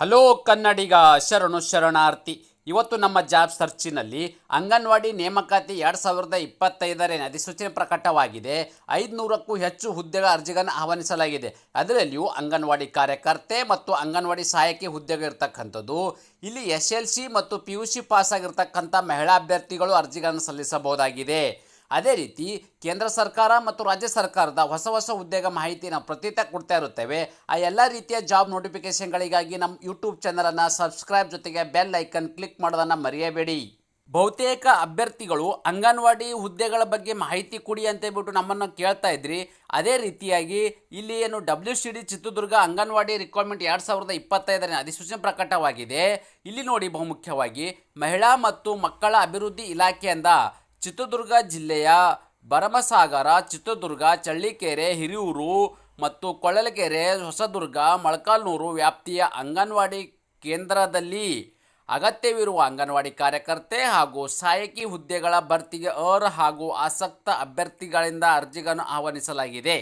Hello ಕನ್ನಡಿಗ, ಶರಣು ಶರಣಾರ್ಥಿ. ಇವತ್ತು ನಮ್ಮ ಜಾಬ್ ಸರ್ಚಿನಲ್ಲಿ ಅಂಗನವಾಡಿ ನೇಮಕಾತಿ ಎರಡು ಸಾವಿರದ ಇಪ್ಪತ್ತೈದರೇ ಅಧಿಸೂಚನೆ ಪ್ರಕಟವಾಗಿದೆ. ಐದುನೂರಕ್ಕೂ ಹೆಚ್ಚು ಹುದ್ದೆಗಳ ಅರ್ಜಿಗಳನ್ನು ಆಹ್ವಾನಿಸಲಾಗಿದೆ. ಅದರಲ್ಲಿಯೂ ಅಂಗನವಾಡಿ ಕಾರ್ಯಕರ್ತೆ ಮತ್ತು ಅಂಗನವಾಡಿ ಸಹಾಯಕಿ ಹುದ್ದೆಗಳಿರ್ತಕ್ಕಂಥದ್ದು, ಇಲ್ಲಿ ಎಸ್ ಎಲ್ ಸಿ ಮತ್ತು ಪಿ ಯು ಸಿ ಪಾಸ್ ಆಗಿರ್ತಕ್ಕಂಥ ಮಹಿಳಾ ಅಭ್ಯರ್ಥಿಗಳು ಅರ್ಜಿಗಳನ್ನು ಸಲ್ಲಿಸಬಹುದಾಗಿದೆ. ಅದೇ ರೀತಿ ಕೇಂದ್ರ ಸರ್ಕಾರ ಮತ್ತು ರಾಜ್ಯ ಸರ್ಕಾರದ ಹೊಸ ಹೊಸ ಉದ್ಯೋಗ ಮಾಹಿತಿ ನಾವು ಪ್ರತಿತ ಕೊಡ್ತಾ ಇರುತ್ತೇವೆ. ಆ ಎಲ್ಲ ರೀತಿಯ ಜಾಬ್ ನೋಟಿಫಿಕೇಶನ್ಗಳಿಗಾಗಿ ನಮ್ಮ ಯೂಟ್ಯೂಬ್ ಚಾನಲನ್ನು ಸಬ್ಸ್ಕ್ರೈಬ್ ಜೊತೆಗೆ ಬೆಲ್ ಐಕನ್ ಕ್ಲಿಕ್ ಮಾಡೋದನ್ನು ಮರೆಯಬೇಡಿ. ಬಹುತೇಕ ಅಭ್ಯರ್ಥಿಗಳು ಅಂಗನವಾಡಿ ಹುದ್ದೆಗಳ ಬಗ್ಗೆ ಮಾಹಿತಿ ಕೊಡಿ ಅಂತ ಹೇಳ್ಬಿಟ್ಟು ನಮ್ಮನ್ನು ಕೇಳ್ತಾ ಇದ್ರಿ. ಅದೇ ರೀತಿಯಾಗಿ ಇಲ್ಲಿ ಏನು W C D Chitradurga anganwadi requirement ಎರಡು ಸಾವಿರದ ಇಪ್ಪತ್ತೈದರೇ ಅಧಿಸೂಚನೆ ಪ್ರಕಟವಾಗಿದೆ. ಇಲ್ಲಿ ನೋಡಿ ಬಹುಮುಖ್ಯವಾಗಿ ಮಹಿಳಾ ಮತ್ತು ಮಕ್ಕಳ ಅಭಿವೃದ್ಧಿ ಇಲಾಖೆಯಿಂದ ಚಿತ್ರದುರ್ಗ ಜಿಲ್ಲೆಯ ಭರಮಸಾಗರ, ಚಿತ್ರದುರ್ಗ, ಚಳ್ಳಿಕೆರೆ, ಹಿರಿಯೂರು ಮತ್ತು ಕೊಳಲಕೆರೆ ಹೊಸದುರ್ಗ, ಮೊಳಕಾಲ್ನೂರು ವ್ಯಾಪ್ತಿಯ ಅಂಗನವಾಡಿ ಕೇಂದ್ರದಲ್ಲಿ ಅಗತ್ಯವಿರುವ ಅಂಗನವಾಡಿ ಕಾರ್ಯಕರ್ತೆ ಹಾಗೂ ಸಹಾಯಕಿ ಹುದ್ದೆಗಳ ಭರ್ತಿಗೆ ಅರ್ಹ ಹಾಗೂ ಆಸಕ್ತ ಅಭ್ಯರ್ಥಿಗಳಿಂದ ಅರ್ಜಿಗಳನ್ನು ಆಹ್ವಾನಿಸಲಾಗಿದೆ.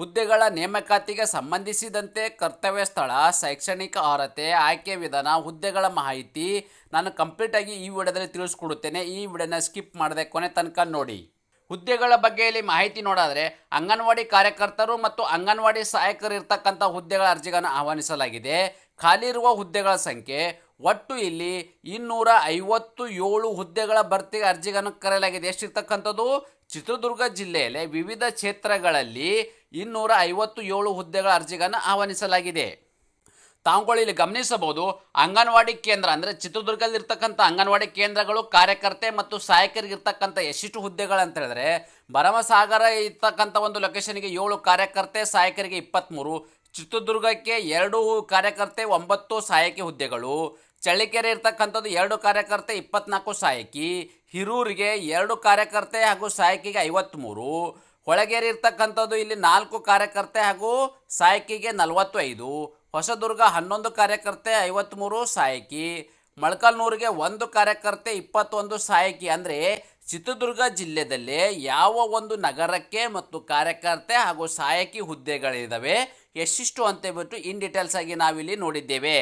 ಹುದ್ದೆಗಳ ನೇಮಕಾತಿಗೆ ಸಂಬಂಧಿಸಿದಂತೆ ಕರ್ತವ್ಯ ಸ್ಥಳ, ಶೈಕ್ಷಣಿಕ ಅರ್ಹತೆ, ಆಯ್ಕೆ ವಿಧಾನ, ಹುದ್ದೆಗಳ ಮಾಹಿತಿ ನಾನು ಕಂಪ್ಲೀಟಾಗಿ ಈ ವಿಡಿಯೋದಲ್ಲಿ ತಿಳಿಸ್ಕೊಡುತ್ತೇನೆ. ಈ ವಿಡಿಯೋನ ಸ್ಕಿಪ್ ಮಾಡದೆ ಕೊನೆ ತನಕ ನೋಡಿ. ಹುದ್ದೆಗಳ ಬಗ್ಗೆ ಇಲ್ಲಿ ಮಾಹಿತಿ ನೋಡಾದರೆ ಅಂಗನವಾಡಿ ಕಾರ್ಯಕರ್ತರು ಮತ್ತು ಅಂಗನವಾಡಿ ಸಹಾಯಕರು ಇರ್ತಕ್ಕಂಥ ಹುದ್ದೆಗಳ ಅರ್ಜಿಗಳನ್ನು ಆಹ್ವಾನಿಸಲಾಗಿದೆ. ಖಾಲಿ ಇರುವ ಹುದ್ದೆಗಳ ಸಂಖ್ಯೆ, ಒಟ್ಟು ಇಲ್ಲಿ ಇನ್ನೂರ ಐವತ್ತು ಏಳು ಹುದ್ದೆಗಳ ಭರ್ತಿಗೆ ಅರ್ಜಿಗಳನ್ನು ಕರೆಯಲಾಗಿದೆ. ಎಷ್ಟಿರ್ತಕ್ಕಂಥದ್ದು? ಚಿತ್ರದುರ್ಗ ಜಿಲ್ಲೆಯಲ್ಲಿ ವಿವಿಧ ಕ್ಷೇತ್ರಗಳಲ್ಲಿ ಇನ್ನೂರ ಐವತ್ತು ಏಳು ಹುದ್ದೆಗಳ ಅರ್ಜಿಗಳನ್ನು ಆಹ್ವಾನಿಸಲಾಗಿದೆ. ತಾವುಗಳು ಇಲ್ಲಿ ಗಮನಿಸಬಹುದು, ಅಂಗನವಾಡಿ ಕೇಂದ್ರ ಅಂದರೆ ಚಿತ್ರದುರ್ಗದಲ್ಲಿರ್ತಕ್ಕಂಥ ಅಂಗನವಾಡಿ ಕೇಂದ್ರಗಳು ಕಾರ್ಯಕರ್ತೆ ಮತ್ತು ಸಹಾಯಕರಿಗಿರ್ತಕ್ಕಂಥ ಎಷ್ಟಿಷ್ಟು ಹುದ್ದೆಗಳು ಅಂತ ಹೇಳಿದ್ರೆ, ಭರಮಸಾಗರ ಇರ್ತಕ್ಕಂಥ ಒಂದು ಲೊಕೇಶನ್ಗೆ ಏಳು ಕಾರ್ಯಕರ್ತೆ, ಸಹಾಯಕರಿಗೆ ಇಪ್ಪತ್ತ್ಮೂರು ಚಿತ್ರದುರ್ಗಕ್ಕೆ ಎರಡು ಕಾರ್ಯಕರ್ತೆ, ಒಂಬತ್ತು ಸಹಾಯಕಿ ಹುದ್ದೆಗಳು, ಚಳ್ಳಿಕೆರೆ ಇರ್ತಕ್ಕಂಥದ್ದು ಎರಡು ಕಾರ್ಯಕರ್ತೆ, ಇಪ್ಪತ್ನಾಲ್ಕು ಸಹಾಯಕಿ ಹಿರೂರಿಗೆ ಎರಡು ಕಾರ್ಯಕರ್ತೆ ಹಾಗೂ ಸಹಾಯಕಿಗೆ ಐವತ್ತ್ಮೂರು ಹೊಳಗೇರಿ ಇರ್ತಕ್ಕಂಥದ್ದು ಇಲ್ಲಿ ನಾಲ್ಕು ಕಾರ್ಯಕರ್ತೆ ಹಾಗೂ ಸಹಾಯಕಿಗೆ ನಲವತ್ತು ಐದು ಹೊಸದುರ್ಗ ಹನ್ನೊಂದು ಕಾರ್ಯಕರ್ತೆ ಐವತ್ತ್ಮೂರು ಸಹಾಯಕಿ ಮೊಳಕಾಲ್ನೂರಿಗೆ ಒಂದು ಕಾರ್ಯಕರ್ತೆ ಇಪ್ಪತ್ತೊಂದು ಸಹಾಯಕಿ ಅಂದರೆ ಚಿತ್ರದುರ್ಗ ಜಿಲ್ಲೆಯಲ್ಲಿ ಯಾವ ಒಂದು ನಗರಕ್ಕೆ ಮತ್ತು ಕಾರ್ಯಕರ್ತೆ ಹಾಗೂ ಸಹಾಯಕಿ ಹುದ್ದೆಗಳಿದ್ದಾವೆ ಎಷ್ಟಿಷ್ಟು ಅಂತೇಳ್ಬಿಟ್ಟು ಇನ್ ಡೀಟೇಲ್ಸ್ ಆಗಿ ನಾವಿಲ್ಲಿ ನೋಡಿದ್ದೇವೆ.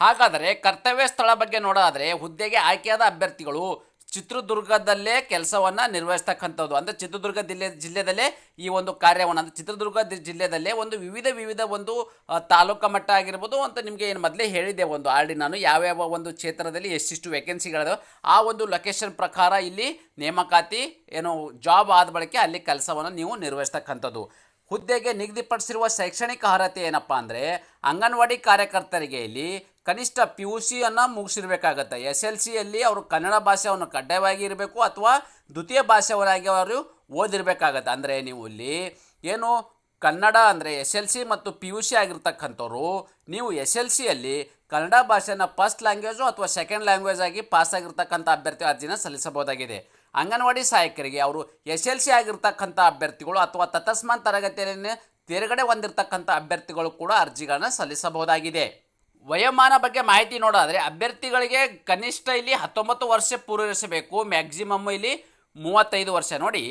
ಹಾಗಾದರೆ ಕರ್ತವ್ಯ ಸ್ಥಳ ಬಗ್ಗೆ ನೋಡೋದಾದರೆ ಹುದ್ದೆಗೆ ಆಯ್ಕೆಯಾದ ಅಭ್ಯರ್ಥಿಗಳು ಚಿತ್ರದುರ್ಗದಲ್ಲೇ ಕೆಲಸವನ್ನು ನಿರ್ವಹಿಸ್ತಕ್ಕಂಥದ್ದು. ಅಂದರೆ ಚಿತ್ರದುರ್ಗ ಜಿಲ್ಲೆ ಜಿಲ್ಲೆದಲ್ಲೇ ಈ ಒಂದು ಕಾರ್ಯವನ್ನು, ಅಂದರೆ ಚಿತ್ರದುರ್ಗ ಜಿಲ್ಲೆದಲ್ಲೇ ಒಂದು ವಿವಿಧ ವಿವಿಧ ಒಂದು ತಾಲೂಕು ಮಟ್ಟ ಆಗಿರ್ಬೋದು ಅಂತ ನಿಮಗೆ ಏನು ಮೊದಲೇ ಹೇಳಿದೆ ಒಂದು ಆಲ್ರೆಡಿ ನಾನು. ಯಾವ್ಯಾವ ಒಂದು ಕ್ಷೇತ್ರದಲ್ಲಿ ಎಷ್ಟಿಷ್ಟು ವೇಕೆನ್ಸಿಗಳಿದಾವೆ ಆ ಒಂದು ಲೊಕೇಶನ್ ಪ್ರಕಾರ ಇಲ್ಲಿ ನೇಮಕಾತಿ, ಏನು ಜಾಬ್ ಆದ ಬಳಿಕ ಅಲ್ಲಿ ಕೆಲಸವನ್ನು ನೀವು ನಿರ್ವಹಿಸ್ತಕ್ಕಂಥದ್ದು. ಹುದ್ದೆಗೆ ನಿಗದಿಪಡಿಸಿರುವ ಶೈಕ್ಷಣಿಕ ಅರ್ಹತೆ ಏನಪ್ಪ ಅಂದರೆ, ಅಂಗನವಾಡಿ ಕಾರ್ಯಕರ್ತರಿಗೆ ಇಲ್ಲಿ ಕನಿಷ್ಠ ಪಿ ಯು ಸಿಯನ್ನು ಮುಗಿಸಿರ್ಬೇಕಾಗತ್ತೆ. ಎಸ್ ಎಲ್ ಸಿಯಲ್ಲಿ ಅವರು ಕನ್ನಡ ಭಾಷೆಯನ್ನು ಕಡ್ಡಾಯವಾಗಿ ಇರಬೇಕು ಅಥವಾ ದ್ವಿತೀಯ ಭಾಷೆಯವರಾಗಿ ಅವರು ಓದಿರಬೇಕಾಗತ್ತೆ. ಅಂದರೆ ನೀವು ಇಲ್ಲಿ ಏನು ಕನ್ನಡ ಅಂದರೆ ಎಸ್ ಎಲ್ ಸಿ ಮತ್ತು ಪಿ ಯು ಸಿ ಆಗಿರ್ತಕ್ಕಂಥವ್ರು, ನೀವು ಎಸ್ ಎಲ್ ಸಿಯಲ್ಲಿ ಕನ್ನಡ ಭಾಷೆನ ಫಸ್ಟ್ ಲ್ಯಾಂಗ್ವೇಜು ಅಥವಾ ಸೆಕೆಂಡ್ ಲ್ಯಾಂಗ್ವೇಜ್ ಆಗಿ ಪಾಸ್ ಆಗಿರ್ತಕ್ಕಂಥ ಅಭ್ಯರ್ಥಿ ಅರ್ಜಿನ ಸಲ್ಲಿಸಬಹುದಾಗಿದೆ. ಅಂಗನವಾಡಿ ಸಹಾಯಕರಿಗೆ ಅವರು ಎಸ್ ಎಲ್ ಸಿ ಆಗಿರ್ತಕ್ಕಂಥ ಅಭ್ಯರ್ಥಿಗಳು ಅಥವಾ ತತಸ್ಮಾನ್ ತರಗತಿಯಲ್ಲಿ ತೇರ್ಗಡೆ ಹೊಂದಿರತಕ್ಕಂಥ ಅಭ್ಯರ್ಥಿಗಳು ಕೂಡ ಅರ್ಜಿಗಳನ್ನು ಸಲ್ಲಿಸಬಹುದಾಗಿದೆ. ವಯೋಮಾನ ಬಗ್ಗೆ ಮಾಹಿತಿ ನೋಡೋದಾದರೆ ಅಭ್ಯರ್ಥಿಗಳಿಗೆ ಕನಿಷ್ಠ ಇಲ್ಲಿ ಹತ್ತೊಂಬತ್ತು ವರ್ಷ ಪೂರೈಸಬೇಕು ಮ್ಯಾಕ್ಸಿಮಮ್ ಇಲ್ಲಿ ಮೂವತ್ತೈದು ವರ್ಷ. ನೋಡಿ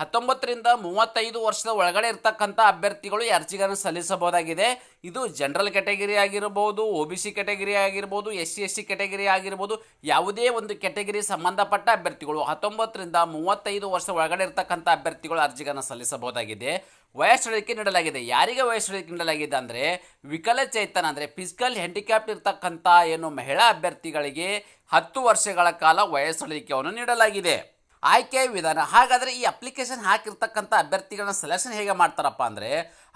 ಹತ್ತೊಂಬತ್ತರಿಂದ ಮೂವತ್ತೈದು ವರ್ಷದ ಒಳಗಡೆ ಇರ್ತಕ್ಕಂಥ ಅಭ್ಯರ್ಥಿಗಳು ಈ ಅರ್ಜಿಗಳನ್ನು ಸಲ್ಲಿಸಬಹುದಾಗಿದೆ. ಇದು ಜನರಲ್ ಕ್ಯಾಟಗರಿ ಆಗಿರ್ಬೋದು ಒ ಬಿ ಸಿ ಕ್ಯಾಟಗರಿ ಆಗಿರ್ಬೋದು S C S C category ಆಗಿರ್ಬೋದು, ಯಾವುದೇ ಒಂದು ಕ್ಯಾಟಗರಿ ಸಂಬಂಧಪಟ್ಟ ಅಭ್ಯರ್ಥಿಗಳು ಹತ್ತೊಂಬತ್ತರಿಂದ ಮೂವತ್ತೈದು ವರ್ಷ ಒಳಗಡೆ ಇರ್ತಕ್ಕಂಥ ಅಭ್ಯರ್ಥಿಗಳು ಅರ್ಜಿಗಳನ್ನು ಸಲ್ಲಿಸಬಹುದಾಗಿದೆ. ವಯಸ್ಸಳಿಕೆ ನೀಡಲಾಗಿದೆ. ಯಾರಿಗೆ ವಯಸ್ಸಳಿಕೆ ನೀಡಲಾಗಿದೆ ಅಂದರೆ ವಿಕಲಚೇತನ ಅಂದರೆ ಫಿಸಿಕಲ್ ಹ್ಯಾಂಡಿಕ್ಯಾಪ್ ಇರ್ತಕ್ಕಂಥ ಏನು ಮಹಿಳಾ ಅಭ್ಯರ್ಥಿಗಳಿಗೆ ಹತ್ತು ವರ್ಷಗಳ ಕಾಲ ವಯಸ್ಸಳಿಕೆಯನ್ನು ನೀಡಲಾಗಿದೆ. ಆಯ್ಕೆ ವಿಧಾನ. ಹಾಗಾದರೆ ಈ ಅಪ್ಲಿಕೇಶನ್ ಹಾಕಿರ್ತಕ್ಕಂಥ ಅಭ್ಯರ್ಥಿಗಳನ್ನ ಸೆಲೆಕ್ಷನ್ ಹೇಗೆ ಮಾಡ್ತಾರಪ್ಪ ಅಂದರೆ,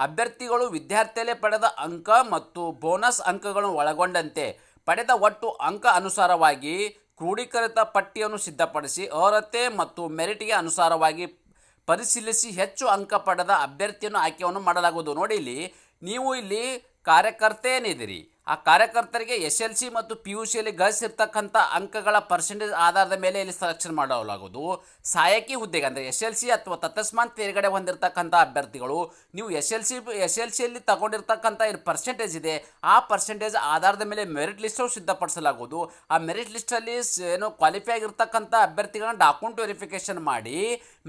ಅಭ್ಯರ್ಥಿಗಳು ವಿದ್ಯಾರ್ಥಿಯಲ್ಲೇ ಪಡೆದ ಅಂಕ ಮತ್ತು ಬೋನಸ್ ಅಂಕಗಳನ್ನು ಒಳಗೊಂಡಂತೆ ಪಡೆದ ಒಟ್ಟು ಅಂಕ ಅನುಸಾರವಾಗಿ ಕ್ರೋಢೀಕರಿತ ಪಟ್ಟಿಯನ್ನು ಸಿದ್ಧಪಡಿಸಿ ಅರ್ಹತೆ ಮತ್ತು ಮೆರಿಟ್ಗೆ ಅನುಸಾರವಾಗಿ ಪರಿಶೀಲಿಸಿ ಹೆಚ್ಚು ಅಂಕ ಪಡೆದ ಅಭ್ಯರ್ಥಿಯನ್ನು ಆಯ್ಕೆಯನ್ನು ಮಾಡಲಾಗುವುದು. ನೋಡಿ ಇಲ್ಲಿ, ನೀವು ಇಲ್ಲಿ ಕಾರ್ಯಕರ್ತ ಏನಿದ್ದೀರಿ? ಆ ಕಾರ್ಯಕರ್ತರಿಗೆ ಎಸ್ ಎಲ್ ಸಿ ಮತ್ತು ಪಿ ಯು ಸಿಯಲ್ಲಿ ಗಳಿಸಿರ್ತಕ್ಕಂಥ ಅಂಕಗಳ ಪರ್ಸೆಂಟೇಜ್ ಆಧಾರದ ಮೇಲೆ ಇಲ್ಲಿ ಸೆಲೆಕ್ಷನ್ ಮಾಡಲಾಗುವುದು. ಸಹಾಯಕಿ ಹುದ್ದೆಗೆ ಅಂದರೆ ಎಸ್ ಎಲ್ ಸಿ ಅಥವಾ ತತಸ್ಮಾನ್ ತೇರ್ಗಡೆ ಹೊಂದಿರತಕ್ಕಂಥ ಅಭ್ಯರ್ಥಿಗಳು, ನೀವು S L C S L ಸಿಯಲ್ಲಿ ತಗೊಂಡಿರ್ತಕ್ಕಂಥ ಏನು ಪರ್ಸೆಂಟೇಜ್ ಇದೆ, ಆ ಪರ್ಸೆಂಟೇಜ್ ಆಧಾರದ ಮೇಲೆ ಮೆರಿಟ್ ಲಿಸ್ಟು ಸಿದ್ಧಪಡಿಸಲಾಗುವುದು. ಆ ಮೆರಿಟ್ ಲಿಸ್ಟಲ್ಲಿ ಏನು ಕ್ವಾಲಿಫೈ ಆಗಿರ್ತಕ್ಕಂಥ ಅಭ್ಯರ್ಥಿಗಳನ್ನ ಡಾಕ್ಯುಮೆಂಟ್ ವೆರಿಫಿಕೇಷನ್ ಮಾಡಿ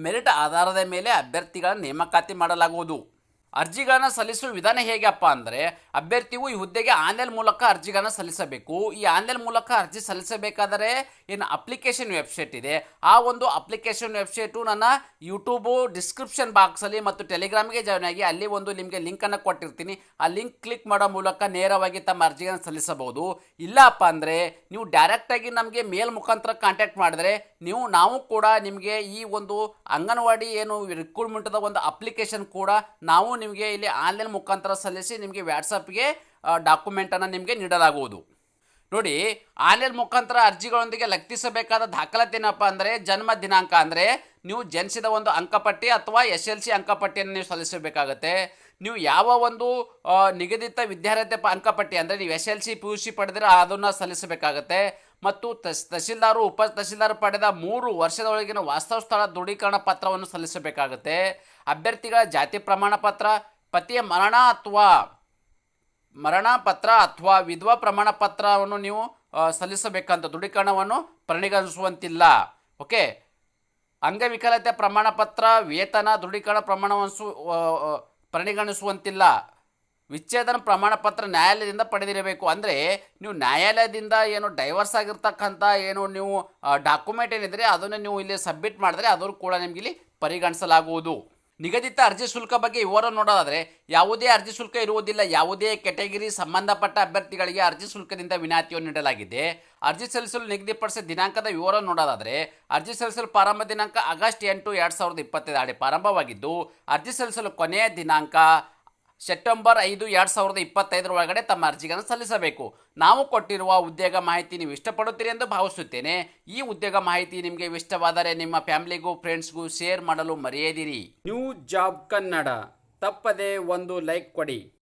ಮೆರಿಟ್ ಆಧಾರದ ಮೇಲೆ ಅಭ್ಯರ್ಥಿಗಳ ನೇಮಕಾತಿ ಮಾಡಲಾಗುವುದು. ಅರ್ಜಿಗಳನ್ನು ಸಲ್ಲಿಸುವ ವಿಧಾನ ಹೇಗಪ್ಪ ಅಂದರೆ, ಅಭ್ಯರ್ಥಿಯು ಈ ಹುದ್ದೆಗೆ ಆನ್ಲೈನ್ ಮೂಲಕ ಅರ್ಜಿಗಳನ್ನು ಸಲ್ಲಿಸಬೇಕು. ಈ ಆನ್ಲೈನ್ ಮೂಲಕ ಅರ್ಜಿ ಸಲ್ಲಿಸಬೇಕಾದರೆ ಏನು ಅಪ್ಲಿಕೇಶನ್ ವೆಬ್ಸೈಟ್ ಇದೆ. ಆ ಒಂದು ಅಪ್ಲಿಕೇಶನ್ ವೆಬ್ಸೈಟು ನನ್ನ ಯೂಟ್ಯೂಬು ಡಿಸ್ಕ್ರಿಪ್ಷನ್ ಬಾಕ್ಸಲ್ಲಿ ಮತ್ತು ಟೆಲಿಗ್ರಾಮ್ಗೆ ಜಾಯ್ನ್ ಆಗಿ ಅಲ್ಲಿ ಒಂದು ನಿಮಗೆ ಲಿಂಕನ್ನು ಕೊಟ್ಟಿರ್ತೀನಿ. ಆ ಲಿಂಕ್ ಕ್ಲಿಕ್ ಮಾಡೋ ಮೂಲಕ ನೇರವಾಗಿ ತಮ್ಮ ಅರ್ಜಿಯನ್ನು ಸಲ್ಲಿಸಬಹುದು. ಇಲ್ಲಪ್ಪ ಅಂದರೆ, ನೀವು ಡೈರೆಕ್ಟಾಗಿ ನಮಗೆ ಮೇಲ್ ಮುಖಾಂತರ ಕಾಂಟ್ಯಾಕ್ಟ್ ಮಾಡಿದ್ರೆ, ನೀವು, ನಾವು ಕೂಡ ನಿಮಗೆ ಈ ಒಂದು ಅಂಗನವಾಡಿ ಏನು ರಿಕ್ರೂಟ್ಮೆಂಟದ ಒಂದು ಅಪ್ಲಿಕೇಶನ್ ಕೂಡ ನಾವು ನಿಮಗೆ ಇಲ್ಲಿ ಆನ್ಲೈನ್ ಮುಖಾಂತರ ಸಲ್ಲಿಸಿ ನಿಮಗೆ ವ್ಯಾಟ್ಸಪ್ಗೆ ಡಾಕ್ಯುಮೆಂಟನ್ನು ನಿಮಗೆ ನೀಡಲಾಗುವುದು. ನೋಡಿ, ಆನ್ಲೈನ್ ಮುಖಾಂತರ ಅರ್ಜಿಗಳೊಂದಿಗೆ ಲಗ್ತಿಸಬೇಕಾದ ದಾಖಲಾತಿ ಏನಪ್ಪ ಅಂದರೆ, ಜನ್ಮ ದಿನಾಂಕ ಅಂದರೆ, ನೀವು ಜನಿಸಿದ ಒಂದು ಅಂಕಪಟ್ಟಿ ಅಥವಾ ಎಸ್ ಎಲ್ ಸಿ ಅಂಕಪಟ್ಟಿಯನ್ನು ನೀವು ಸಲ್ಲಿಸಬೇಕಾಗತ್ತೆ. ನೀವು ಯಾವ ಒಂದು ನಿಗದಿತ ವಿದ್ಯಾರ್ಥಿ ಪ- ಅಂಕಪಟ್ಟಿ ಅಂದರೆ, ನೀವು S L C, P U C ಪಡೆದರೆ ಅದನ್ನು ಸಲ್ಲಿಸಬೇಕಾಗತ್ತೆ. ಮತ್ತು ತಸ್ ತಹಶೀಲ್ದಾರು ಉಪ, ತಹಶೀಲ್ದಾರ್ ಪಡೆದ ಮೂರು ವರ್ಷದೊಳಗಿನ ವಾಸ್ತವ ಸ್ಥಳ ದೃಢೀಕರಣ ಪತ್ರವನ್ನು ಸಲ್ಲಿಸಬೇಕಾಗುತ್ತೆ. ಅಭ್ಯರ್ಥಿಗಳ ಜಾತಿ ಪ್ರಮಾಣ ಪತ್ರ, ಪತಿಯ ಮರಣ ಅಥವಾ, ಮರಣ ಪತ್ರ ಅಥವಾ ವಿಧವಾ ಪ್ರಮಾಣ ಪತ್ರವನ್ನು ನೀವು ಸಲ್ಲಿಸಬೇಕಂತ ದೃಢೀಕರಣವನ್ನು ಪರಿಗಣಿಸುವಂತಿಲ್ಲ. ಓಕೆ? ಅಂಗವಿಕಲತೆ ಪ್ರಮಾಣ ಪತ್ರ, ವೇತನ ದೃಢೀಕರಣ ಪ್ರಮಾಣವನ್ನು ಪರಿಗಣಿಸುವಂತಿಲ್ಲ. ವಿಚ್ಛೇದನ ಪ್ರಮಾಣ ಪತ್ರ ನ್ಯಾಯಾಲಯದಿಂದ ಪಡೆದಿರಬೇಕು. ಅಂದರೆ ನೀವು ನ್ಯಾಯಾಲಯದಿಂದ ಏನು ಡೈವರ್ಸ್ ಆಗಿರ್ತಕ್ಕಂಥ ಏನು ನೀವು ಡಾಕ್ಯುಮೆಂಟ್ ಏನಿದ್ರೆ ಅದನ್ನು ನೀವು ಇಲ್ಲಿ ಸಬ್ಮಿಟ್ ಮಾಡಿದ್ರೆ ಅದನ್ನು ಕೂಡ ನಿಮಗೆ ಇಲ್ಲಿ ಪರಿಗಣಿಸಲಾಗುವುದು. ನಿಗದಿತ ಅರ್ಜಿ ಶುಲ್ಕ ಬಗ್ಗೆ ವಿವರ ನೋಡೋದಾದರೆ, ಯಾವುದೇ ಅರ್ಜಿ ಶುಲ್ಕ ಇರುವುದಿಲ್ಲ. ಯಾವುದೇ ಕೆಟಗರಿ ಸಂಬಂಧಪಟ್ಟ ಅಭ್ಯರ್ಥಿಗಳಿಗೆ ಅರ್ಜಿ ಶುಲ್ಕದಿಂದ ವಿನಾಯಿತಿಯನ್ನು ನೀಡಲಾಗಿದೆ. ಅರ್ಜಿ ಸಲ್ಲಿಸಲು ನಿಗದಿಪಡಿಸಿದ ದಿನಾಂಕದ ವಿವರ ನೋಡೋದಾದರೆ, ಅರ್ಜಿ ಸಲ್ಲಿಸಲು ಪ್ರಾರಂಭ ದಿನಾಂಕ ಆಗಸ್ಟ್ ಎಂಟು, ಎರಡು ಸಾವಿರದ ಇಪ್ಪತ್ತೈದು ಆಡಿ ಪ್ರಾರಂಭವಾಗಿದ್ದು, ಅರ್ಜಿ ಸಲ್ಲಿಸಲು ಕೊನೆಯ ದಿನಾಂಕ ಸೆಪ್ಟೆಂಬರ್ ಐದು ಎರಡು ಸಾವಿರದ ಇಪ್ಪತ್ತೈದರ ಒಳಗಡೆ ತಮ್ಮ ಅರ್ಜಿಗಳನ್ನು ಸಲ್ಲಿಸಬೇಕು. ನಾವು ಕೊಟ್ಟಿರುವ ಉದ್ಯೋಗ ಮಾಹಿತಿ ನೀವು ಇಷ್ಟಪಡುತ್ತೀರಿ ಎಂದು ಭಾವಿಸುತ್ತೇನೆ. ಈ ಉದ್ಯೋಗ ಮಾಹಿತಿ ನಿಮಗೆ ಇಷ್ಟವಾದರೆ ನಿಮ್ಮ ಫ್ಯಾಮಿಲಿಗೂ, ಫ್ರೆಂಡ್ಸ್ಗೂ ಶೇರ್ ಮಾಡಲು ಮರೆಯದಿರಿ. New job Kannada. ತಪ್ಪದೆ ಒಂದು ಲೈಕ್ ಕೊಡಿ.